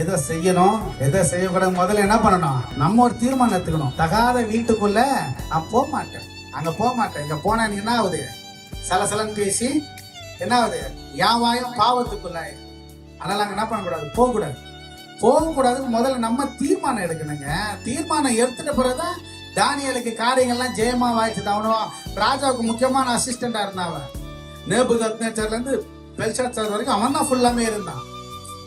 எதை செய்யணும் எதை செய்யக்கூடாது முதல்ல என்ன பண்ணணும்? நம்ம ஒரு தீர்மானம் எடுத்துக்கணும். தகாத வீட்டுக்குள்ள நான் போக மாட்டேன். அங்க போக மாட்டேன். இங்க போனா நீ என்ன ஆகுது? சலசலன்னு பேசி என்ன ஆகுது? என் வாயும் பாவத்துக்குள்ள அதனால அங்க என்ன பண்ணக்கூடாது? போகக்கூடாது. போகக்கூடாதுன்னு முதல்ல நம்ம தீர்மானம் எடுக்கணுங்க. தீர்மானம் எடுத்துட்ட பிறகுதான் தானியலுக்கு காரியங்கள்லாம் ஜெயமா வாய்ச்சது அவனும் ராஜாவுக்கு முக்கியமான அசிஸ்டண்டா இருந்தான் அவன். நேபுகத்னேச்சர்ல இருந்து பெல்ஷாத்சார் வரைக்கும் அவன் தான் ஃபுல்லாமே இருந்தான்.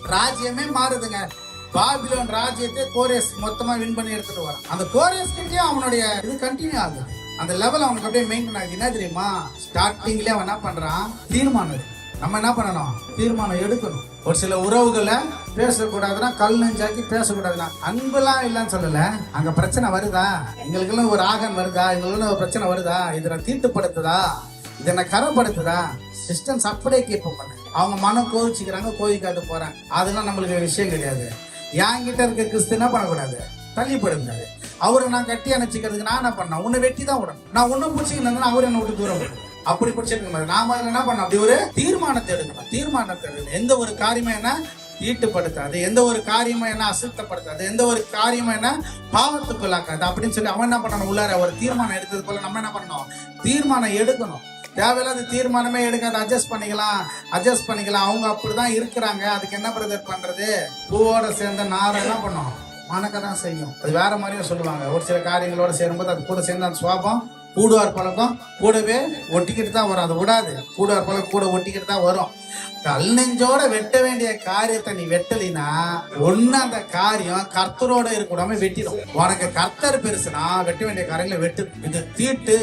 ராஜ்யமே மாறுதுங்க. பாபிலோன் ராஜ்யத்தை கோரியஸ் மொத்தமா வின் பண்ணி எடுத்துட்டு வரான். அந்த கோரியஸ் கிட்டயும் அவனுடைய இது கண்டினியூ ஆகுது. அந்த லெவல் அவனுக்கு அப்படியே மெயின்டைன் ஆகுது. என்ன தெரியுமா? ஸ்டார்டிங்லயே அவன் என்ன பண்றான்? தீர்மானம் நம்ம என்ன பண்ணணும்? தீர்மானம் எடுக்கணும். ஒரு சில உறவுகளை பேசக்கூடாதுன்னா கல் நெஞ்சாக்கி பேசக்கூடாதுன்னா அன்பெல்லாம் இல்லைன்னு சொல்லல. அங்க பிரச்சனை வருதா? எங்களுக்கெல்லாம் ஒரு ஆகம் வருதா? எங்களுக்கெல்லாம் ஒரு பிரச்சனை வருதா? இதை தீட்டுப்படுத்துதா? இதை கரப்படுத்துதா? சிஸ்டம்ஸ் அப்படியே கீப் பண்ணு. அவங்க மனம் கோவிச்சுக்கிறாங்க கோவிக்காட்டு போறாங்க. அதெல்லாம் நம்மளுக்கு விஷயம் கிடையாது. என்கிட்ட இருக்க கிறிஸ்து என்ன பண்ணக்கூடாது? தள்ளிப்படுங்க அவரை நான் கட்டி அணைச்சிக்கிறதுக்கு நான் என்ன பண்ணேன் உன்னை வெட்டி தான் விடணும். நான் ஒன்னும் பிடிச்சிக்கிறேன் அவர் என்ன விட்டு தூரம் விடணும். அப்படி பிடிச்சிருக்க மாதிரி. என்ன பண்ண அப்படி ஒரு தீர்மானத்தை எடுக்கணும். தீர்மானத்தை எடுக்கணும். எந்த ஒரு காரியமே என்ன ஈட்டுப்படுத்தாது. எந்த ஒரு காரியமும் என்ன அசுத்தப்படுத்தாது. எந்த ஒரு காரியமும் என்ன பாவத்துக்குள்ளாக்காது. அப்படின்னு சொல்லி அவன் என்ன பண்ணணும்? உள்ளார ஒரு தீர்மானம் எடுத்தது போல நம்ம என்ன பண்ணணும்? தீர்மானம் எடுக்கணும். தேவையில்லாத தீர்மானமே எடுக்காது அட்ஜஸ்ட் பண்ணிக்கலாம் அட்ஜஸ்ட் பண்ணிக்கலாம். அவங்க அப்படிதான் இருக்கிறாங்க. அதுக்கு என்ன பிரதர் பண்றது? பூவோட சேர்ந்த நாரை என்ன பண்ணும்? மணக்க தான் செய்யும். அது வேற மாதிரியும் சொல்லுவாங்க. ஒரு சில காரியங்களோட சேரும்போது அது கூட சேர்ந்த அந்த சுவாபம் கூடுவார் பழக்கம் கூடவே ஒட்டிக்கிட்டு தான் வரும். அது விடாது. கூடுவார் பழக்கம் கூட ஒட்டிக்கிட்டு தான் வரும். கல் நெஞ்சோட வெட்ட வேண்டிய காரியத்தை நீ வெட்டலினா ஒன்னு அந்த காரியம் கர்த்தரோட இருக்கக்கூடாம வெட்டிடும். உனக்கு கர்த்தர் பெருசுனா வெட்ட வேண்டிய காரியங்களை வெட்டு. இது தீட்டு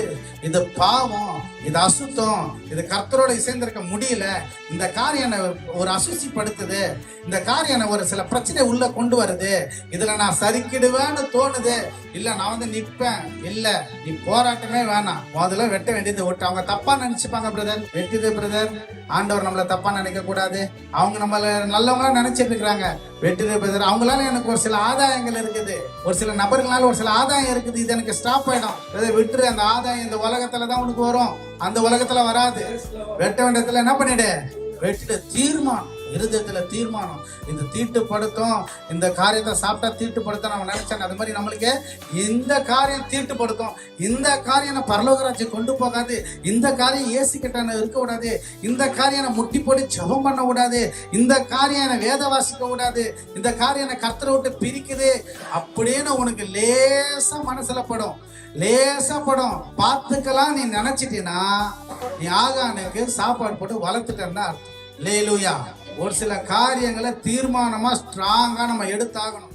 இது பாவம் இது அசுத்தம் இது கர்த்தரோட இசைந்திருக்க முடியல. இந்த காரியம் என்னை ஒரு அசுசிப்படுத்துது இந்த காரியம் என்னை ஒரு சில பிரச்சனை உள்ள கொண்டு வருது. இதுல நான் சரிக்கிடுவேன்னு தோணுது. இல்ல நான் வந்து நிப்பேன். இல்ல நீ போராட்டமே வேணாம். முதல்ல வெட்ட வேண்டியது விட்டு அவங்க தப்பா நினைச்சுப்பாங்க பிரதர் வெட்டுது பிரதர் ஆண்டவர் நம்மள தப்பா நினைக்க கூடாது அவங்க நம்மள நல்லவங்களா நினைச்சிட்டு இருக்கிறாங்க வெட்டுது பிரதர் அவங்களால எனக்கு ஒரு சில ஆதாயங்கள் இருக்குது. ஒரு சில நபர்களால ஒரு சில ஆதாயம் இருக்குது. இது எனக்கு ஸ்டாப் ஆயிடும். விட்டுரு. அந்த ஆதாயம் இந்த உலகத்துல தான் உனக்கு வரும். அந்த உலகத்துல வராது. வெட்ட வேண்டியதுல என்ன பண்ணிடு? வெட்டிட்டு தீர்மானம். இருதயத்துல தீர்மானம். இந்த தீட்டுப்படுத்தும் இந்த காரியத்தை சாப்பிட்டா தீட்டுப்படுத்தும் நம்ம நினைச்சேன். அது மாதிரி நம்மளுக்கு இந்த காரியம் தீட்டுப்படுத்தும். இந்த காரியம் நான் பரலோகராஜ்யம் கொண்டு போகாது. இந்த காரியம் ஏசி கிட்ட இருக்க கூடாது இந்த காரியம் நான் முட்டி போட்டு ஜபம் பண்ண கூடாது இந்த காரியம் என்னை வேத வாசிக்க கூடாது இந்த காரியம் என்னை கர்த்தரை விட்டு பிரிக்குது. அப்படின்னு உனக்கு லேசா மனசுல படும். லேசா படும். பார்த்துக்கலாம் நீ நினைச்சிட்டீன்னா நீ ஆகானுக்கு சாப்பாடு போட்டு வளர்த்துட்டேன்னு அர்த்தம். லேலுயா. ஒரு சில காரியங்களை தீர்மானமா ஸ்ட்ராங்கா நம்ம எடுத்தாகணும்.